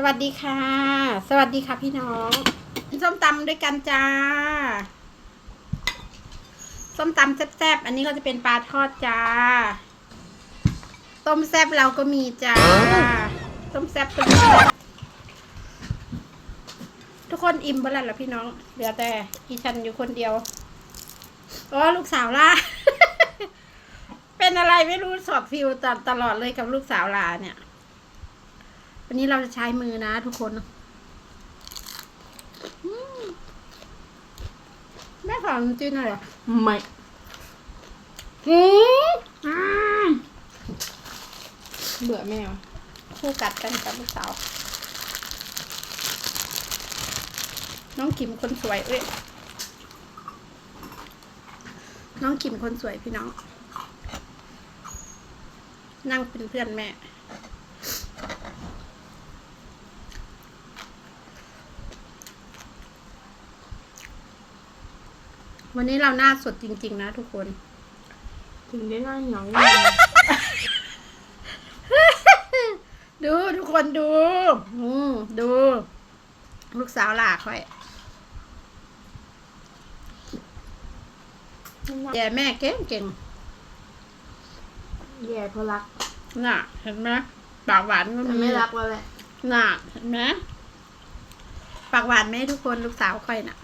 สวัสดีค่ะ สวัสดีค่ะพี่น้องส้มตำด้วยกันจ้า ส้มตำแซ่บๆ อันนี้ก็จะเป็นปลาทอดจ้า ต้มแซ่บเราก็มีจ้า ต้มแซ่บต้มแซ่บทุกคนอิ่มบ้แล้วล่ะพี่น้อง เหลือแต่อีฉันอยู่คนเดียวอ๋อลูกสาวล่าเป็นอะไรไม่รู้สอบฟิวตลอดเลยกับลูกสาวลาเนี่ย วันนี้เราจะใช้มือนะทุกคนอืมแม่สอนจีนหน่อยเหรอไม่อืมอืมเบื่อแมว คู่กัดกันกับลูกสาว น้องขิมคนสวยเอ้ยน้องขิมคนสวยพี่น้อง นั่งเป็นเพื่อนแม่ วันนี้เราหน้าสดจริง ๆ นะทุกคน ถึงได้นั่งหยองดูทุกคนดู อืมดู ลูกสาวหลาค่อยแย่แม่เก่งเก่งแย่เพราะรักน่ะ เห็นไหมปากหวานก็แต่มีไม่รักแล้วแหละ น่ะ เห็นไหมปากหวานไหมทุกคนลูกสาวค่อยน่ะ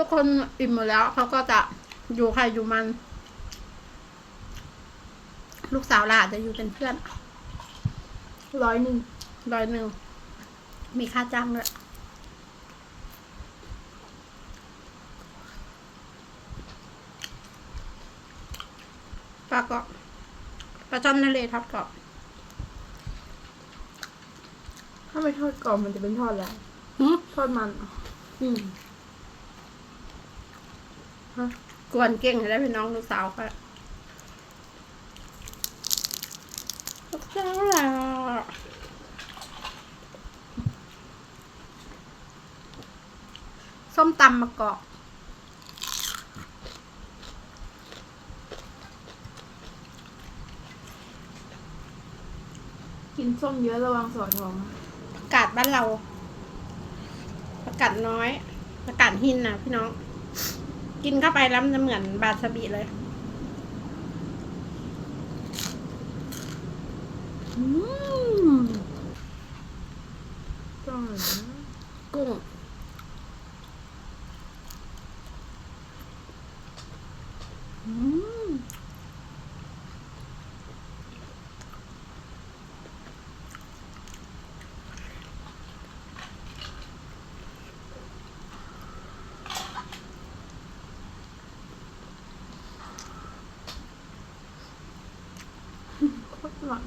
ทุกคนอิ่มหมดแล้ว เขาก็จะอยู่ใครอยู่มัน ลูกสาวหลาจะอยู่เป็นเพื่อนร้อยหนึ่งร้อยหนึ่ง มีค่าจ้างด้วยปลาเกาะปลาจอมทะเลทับเกาะถ้าไม่ทอดกรอบมันจะเป็นทอดอะไรหึทอดมันเหรออืมฮะ กวนเก่งให้ได้พี่น้องลูกสาวค่ะลูกสาวล่ะส้มตำมะกอกกินส้มเยอะระวังสอดท้องนะประกาศบ้านเรา ประกาศน้อย ประกาศหินนะพี่น้อง กินเข้าไปแล้วมันจะเหมือนบาสบิเลยอืม ต้องเลยนะ กุ้ง อืมโคตร หวาน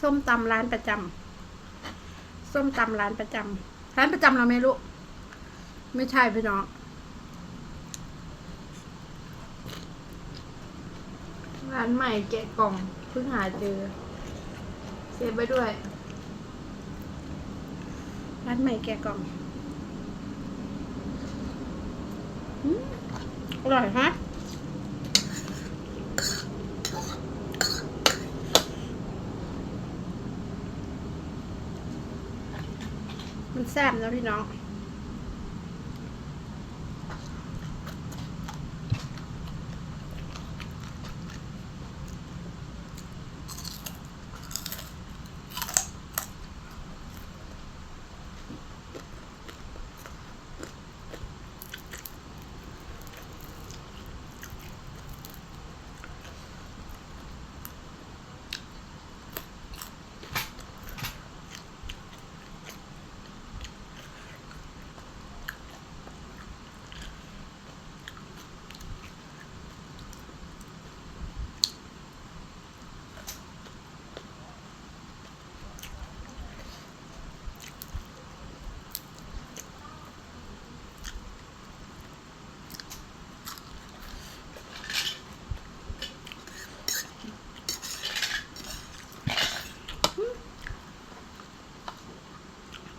ส้มตำร้านประจำส้มตำร้านประจำร้านประจำเราไม่รู้ ไม่ใช่พี่น้องานใหม่แกะกล่องเพิ่งหาเจอ เซฟไว้ด้วย ร้านใหม่แกะกล่องอืมอร่อยฮะมันแซ่บนะพี่น้อง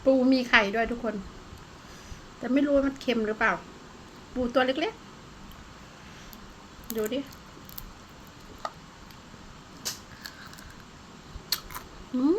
ปูมีไข่ด้วยทุกคน แต่ไม่รู้ว่ามันเค็มหรือเปล่า ปูตัวเล็กๆ ดูดิ อืม